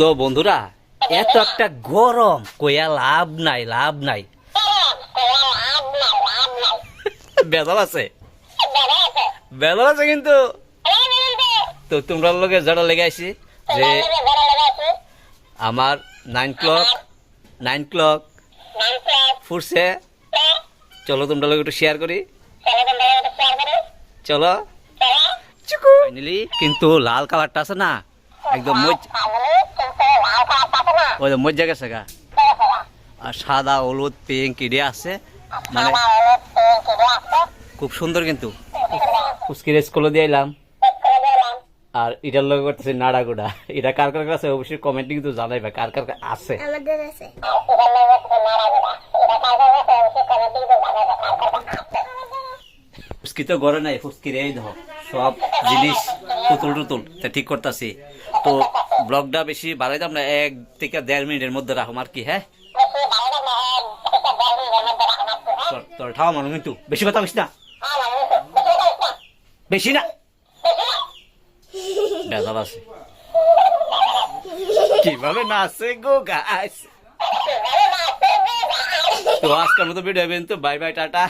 তো বন্ধুরা এত একটা গরম। কইয়া লাভ নাই লাভ নাই। বেদল আছে। বেদল আছে কিন্তু। তো তোমরা লগে জড়া লেগে আইছি যে আমার নাইন ক্লক নাইন ক্লক ফুরছে। চলো তোমরা লগে একটু শেয়ার করি। চলো। ফাইনালি কিন্তু লাল কালারটা আছে না? একদম মজ ওই যে মজ্জা গেছে গা। আর সাদা হলুদ পিঙ্ক ইডে আছে। মানে খুব সুন্দর কিন্তু। উস্কির স্কুলে দিয়ে এলাম। আর এটার লগে করতেছে নাড়াগুড়া এটা কার কার কাছে অবশ্যই কমেন্টে কিন্তু জানাইবে কার কার আছে। ফুসকি তো ঘরে নাই ফুসকির এই ধর সব জিনিস পুতুল টুতুল, তা ঠিক করতেছি। তো ব্লগটা বেশি বাড়াইতাম না, এক থেকে দেড় মিনিটের মধ্যে রাখুম আর কি হ্যাঁ? তোর- মানুষ কিন্তু, বেশি কথা বেশি না। বেশি না। বেজাল আছে। কীভাবে নাচে গো গাছ তো আজকের মতো ভিডিও তো বাই বাই, টাটা।